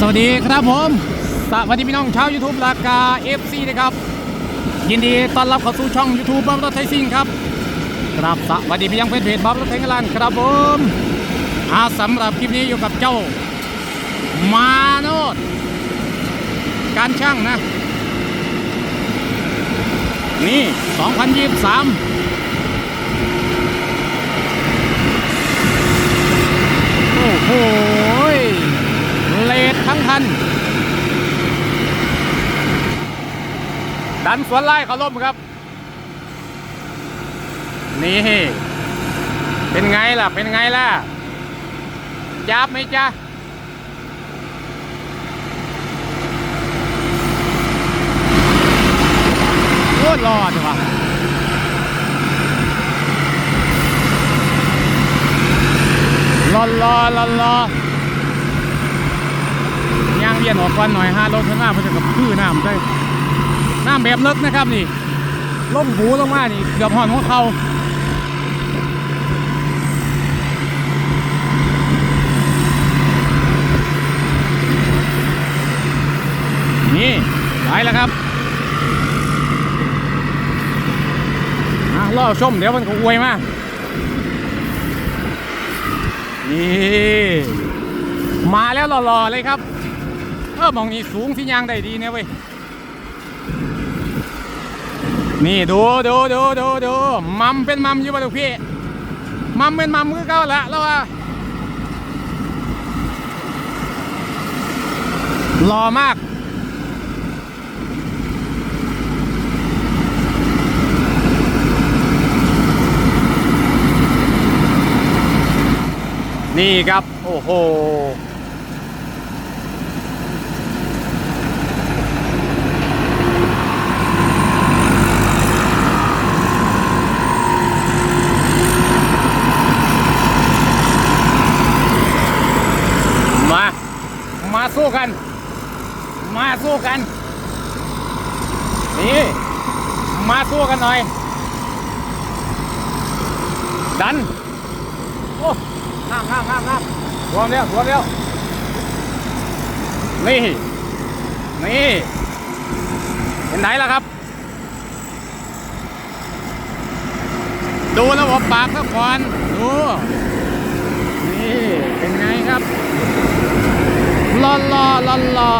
สวัสดีครับผมสวัสดีพี่น้องชาว YouTube รากา FC นะครับ ยินดีต้อนรับเข้าสู่ช่อง YouTube บ๊อบรถไทยซิ่งครับครับสวัสดีพี่ยังเพจเพจบ๊อบรถไทยกลานครับผมอาสำหรับคลิปนี้อยู่กับเจ้า มาโนดการช่างนะ นี่ 2023โอ้โห คัน ดันสวนไล่เขาล่มครับ นี่ เป็นไงล่ะ เป็นไงล่ะจับไหมจ๊ะโคตรรอดว่ะรอรอรอรอ ย่างเวียนออกก่อนหน่อยห้ารถข้างหน้ามันจะกับพื้นน้ำได้น้ำแบบเลิกนะครับนี่ล่มหูลงมานี่เกือบหอนของเขานี่ไปแล้วครับอะรอชมเดี๋ยวมันก็อวยมา นี่ มาแล้วหล่อๆเลยครับ เออมองนี่สูงที่ยางได้ดีเนี่ยเว้ย นี่ดูดูดูดูดูมัมเป็นมัมอยู่ป่ะลูกพี่ มัมเป็นมัมคือเก่าละแล้วว่าหล่อมากนี่ครับ โอ้โห มา มาสู้กัน มาสู้กัน นี่ มาสู้กันหน่อย ดัน โอ้น้ำน้ำน้ำน้ำรวมเร็วรวมเร็วนี่ นี่ เห็นไหนล่ะครับ ดูระบบปากซะก่อนดูนี่ เป็นไงครับ รอรอรอรอ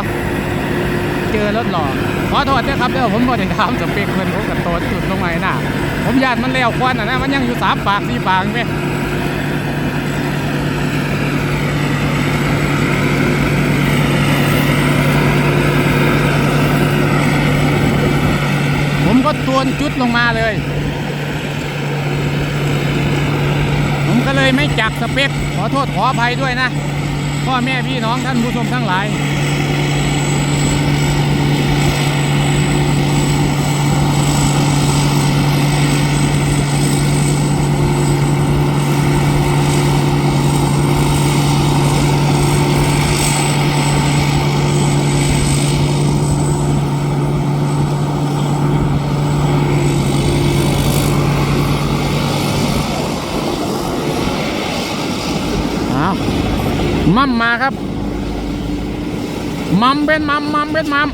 เจอรถหล่อขอโทษนะครับเดี๋ยวผมบอได้ถามสเปคเพื่นผมกับโตจุดลงไงหน้าผมญาติมันแล้วควันอะนะมันยังอยู่สามปากสี่ปากไหมผมก็ตวนจุดลงมาเลย ผมก็เลยไม่จับสเปคขอโทษขออภัยด้วยนะ พ่อแม่พี่น้องท่านผู้ชมทั้งหลาย ครับมัมเป็นมัมมัมเป็นมัม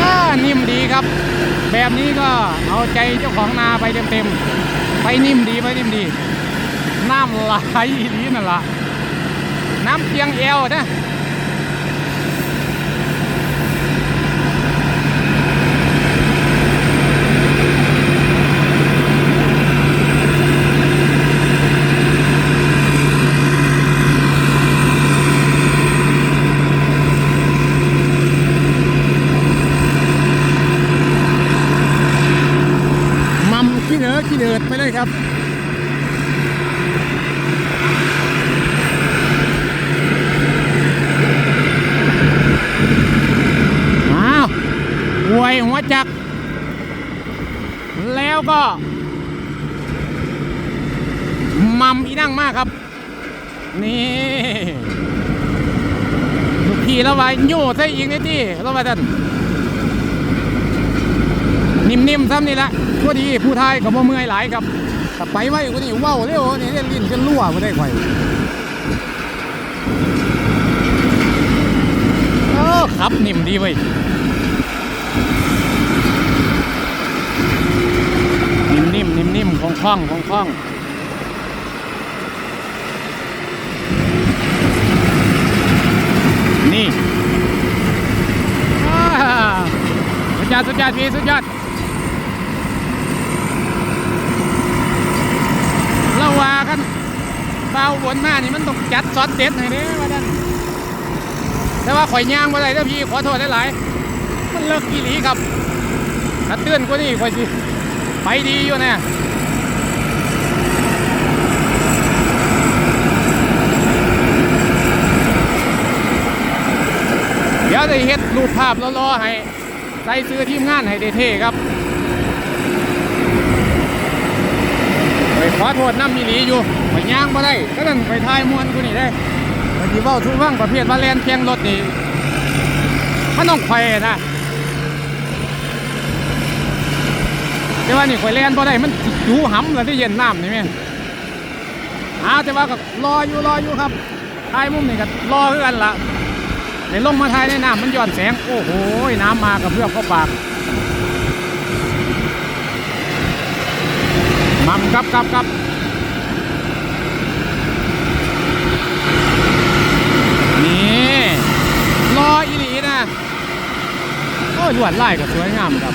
อ่านิ่มดีครับ แบบนี้ก็เอาใจเจ้าของนาไปเต็มๆ ไป นิ่มดีไปนิ่มดีน้ำไหลดีนั่นละน้ำเพียงเอวนะ หัวจักร แล้วก็มัมอีนั่งมากครับ นี่ลูกพี่แล้วว่าโย่ใส่อีกนิดนี่แล้วว่าท่านนิ่มๆซ้ำนี่ละพอดีผู้ไทยกับบ่เมื่อยหลายครับแต่ไปไว้กว่านี้ว้าวเร็วนี่เล่นลิ้นกันรั่วไม่ได้ไข่เออขับนิ่มดีเว้ย นิ่มคล่องคล่องคล่องคล่องนี่สุดยอดสุดยอดพี่สุดยอดเราว่ากันเบาบนมานี่มันต้องจัดซอสเด็ดให้เด้ว่าดันแต่ว่าข่อยย่างมาได้แล้วพี่ขอโทษหลายๆมันเลิกกี่หลีครับถ้าเตือนกว่านี้ข่อยสิไปดีอยู่เนี่ย ยวจะเฮ็ดรูปภาพรอๆให้ใส่ซื้อทีมงานให้เท่ๆครับไปขอโทษน้ำมีหลีอยู่ไปย่างมาได้ก็นั่นไปทายมวนกูนี่ได้ไปที่เว้าทุกว่างประเภทว่าแลนแข่งรถนี่มันต้องไฟนะแต่ว่านี่ข่อยแล่นบ่ได้มันอยู่หำแล้วที่เย็นน้ำนี่แม่อาแต่ว่าก็รออยู่รออยู่ครับถ่ายมุมนี่ก็รอคือนล่ะ ในลงมาถ่ายในน้ำมันย้อนแสง โอ้โห น้ำมากับเพื่อเข้าปากมัมครับครับครับนี่รออีหลีนะ โอ้ยลวดลายก็สวยงามครับ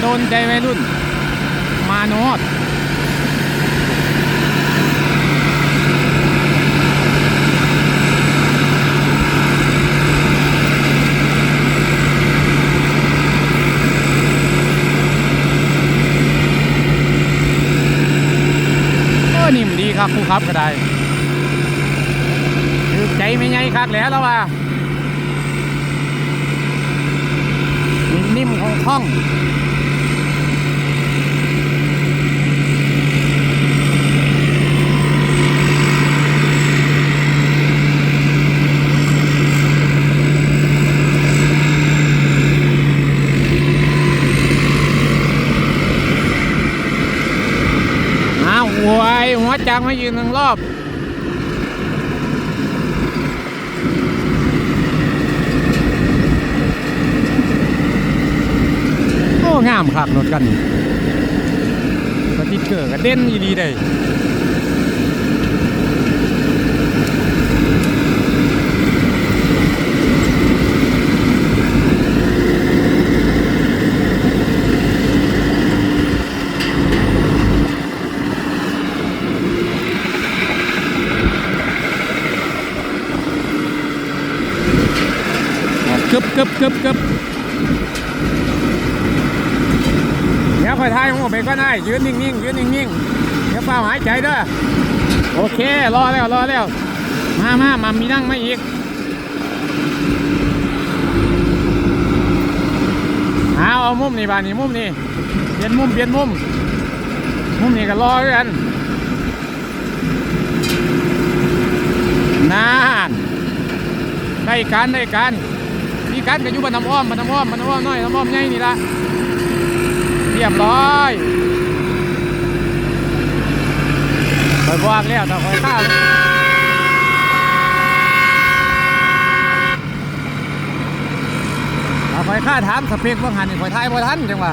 โดนใจวัยรุ่น มาโนด ครับผู้ขับก็ได้คือใจไม่ไงคักแล้วแล้วว่านิ่มของท่อง อ้าวหวย หัวจังมายืนหนึ่งรอบ โอ้ งามครับรถกันสติ๊กเกอร์ก็เด่นดีดีเลย กึบกึบเดี๋ยวคอยทายของผมไปก็ได้ยืนนิ่งๆยืนนิ่งๆเดี๋ยวเฝ้าหายใจเด้อโอเค รอแล้วรอแล้ว มามามามีนั่งมาอีกเอาเอามุมนี่บานนี่มุมนี่เปลี่ยนมุมเปลี่ยนมุม มุมนี่ก็รอกันนานได้การได้การ มีการกันอยู่บนน้ำอ้อมบนน้ำอ้อมบนน้ำอ้อมน้อยน้ำอ้อมใหญ่นี่ละเรียบร้อยคอยว่างแล้วแต่คอยข้าวคอยข้าถามสเปคว่าหันคอยทายบ่ทันจังหวะ